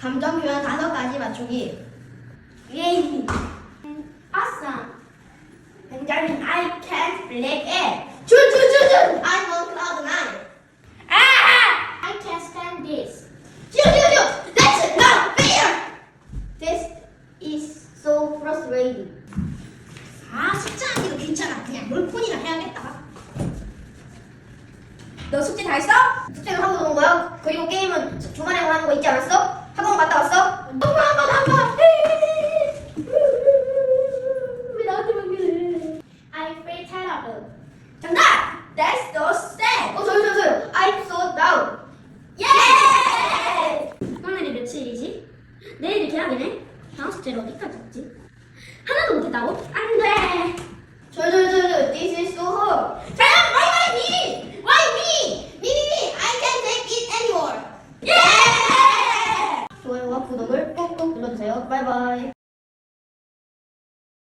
감정 표현 다섯 가지 맞추기. Really? Awesome. Benjamin, I can't believe it. 준준준준. I'm on cloud nine. Ah! I can't stand this. 쭈쭈쭈. That's not fair. This is so frustrating. 아 숙제 하기도 괜찮아. 그냥 롤폰이나 해야겠다. 너 숙제 다 했어? 숙제는 하고 노는 거야. 그리고 게임은 주- 주말에 하는 거 있지 않았어? 정답. That's so sad. 어 저요 저요 저요. I'm so down. 예! 오늘이 며칠이지? 내일이 개학이네? 다음 숙제를 어디까지 했지? 하나도 못했다고? 안 돼! 저요 저요 저요. This is so hard. 자연 why why me? Why me? Me me me. I can't take it anymore. 예! 좋아요와 구독을 꾹꾹 눌러주세요. 바이바이.